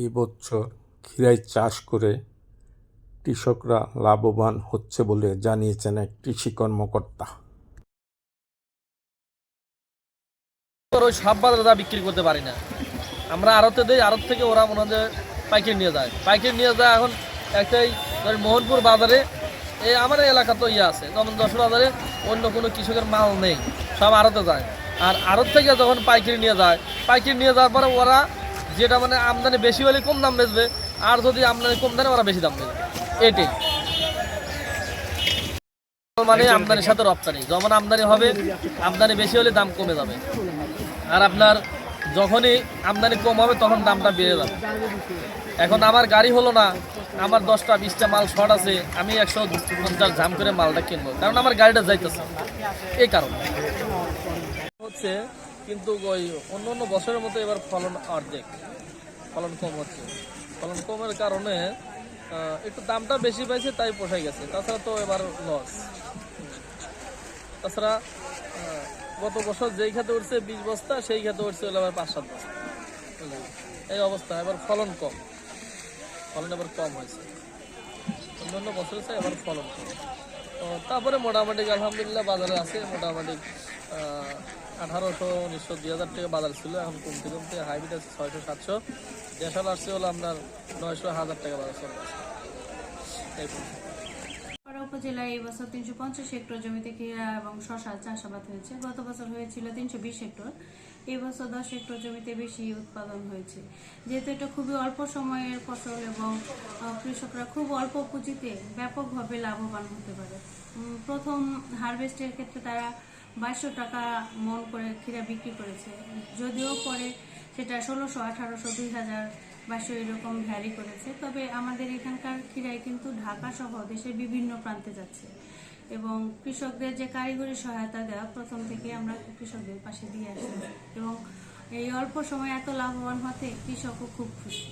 এই বছর ক্ষীরাই চাষ করে কৃষকরা লাভবান হচ্ছে বলে জানিয়েছেন এক কৃষি কর্মকর্তা। ওই সব বাজারে বিক্রি করতে পারি না। আমরা আড়তে দিই, আড়ত থেকে ওরা মনে হয় পাইকারি নিয়ে যায়। পাইকারি নিয়ে যায় এখন একটাই মোহনপুর বাজারে, এই আমার এলাকা তো ইয়ে আছে, যেমন দশ বাজারে অন্য কোনো কৃষকের মাল নেই, সব আড়তে যায়। আর আড়ত থেকে যখন পাইকারি নিয়ে যায়, পাইকারি নিয়ে যাওয়ার পরে ওরা যেটা মানে আমদানি বেশি হলে কম দাম বেচবে আর যদি আমদানি কম দামে ওরা বেশি দাম বেচবে এটাই। মানে আমদানির সাথে রপ্তানি। যখন আমদানি হবে আমদানি বেশি হলে দাম কমে যাবে। আর আপনার যখনই আমদানি কম হবে তখন দামটা বেড়ে যাবে। এখন আমার গাড়ি হলো না আমার দশটা বিশটা মাল শর্ট আছে আমি একশো পঞ্চাশ ঝাম করে মালটা কিনবো। কারণ আমার গাড়িটা যাইতেছে। এই কারণে। হচ্ছে কিন্তু ওই অন্য অন্য বছরের মতো এবার ফলন অর্ধেক, ফলন কম হচ্ছে। ফলন কমের কারণে একটু দামটা বেশি পাইছে, তাই পোষাই গেছে। তাছাড়া তো এবার লস তাছাড়া গত বছর যেই খাতে উঠছে বিশ বস্তা, সেই খাতে উঠছে হলো আবার পাঁচ সাত বস্তা? এই অবস্থা। এবার ফলন কম। ফলন এবার কম হয়েছে। অন্যান্য বছরের চেয়ে এবার ফলন কম। তারপরে মোটামুটি আলহামদুলিল্লাহ বাজারে আছে, মোটামুটি আঠারোশো, উনিশশো, দুই হাজার টাকা বাজার ছিল, এখন কমতে কমতে হাইব্রিড আছে ছয়শো, সাতশো। দেশাল আসছে হলো আপনার নয়শো, হাজার টাকা বাজার চলে আসছে উপজেলায় এই বছর তিনশো পঞ্চাশ হেক্টর জমিতে ক্ষীরা এবং শশা চাষাবাদ হয়েছে। গত বছর হয়েছিল তিনশো বিশ হেক্টর। এই বছর দশ হেক্টর জমিতে বেশি উৎপাদন হয়েছে। যেহেতু এটা খুবই অল্প সময়ের ফসল এবং কৃষকরা খুব অল্প পুঁজিতে ব্যাপকভাবে লাভবান হতে পারে। প্রথম হারভেস্টের ক্ষেত্রে তারা বাইশশো টাকা মন করে ক্ষীরা বিক্রি করেছে। যদিও পরে সেটা ষোলোশো, আঠারোশো, দুই হাজার বাইশশো এরকম ভ্যারি করেছে। তবে আমাদের এখানকার ক্ষীরাই কিন্তু ঢাকা সহ দেশের বিভিন্ন প্রান্তে যাচ্ছে। এবং কৃষকদের যে কারিগরি সহায়তা দেওয়া, প্রথম থেকে আমরা কৃষকদের পাশে দিয়ে আসি। এবং এই অল্প সময় এত লাভবান হতে কৃষকও খুব খুশি।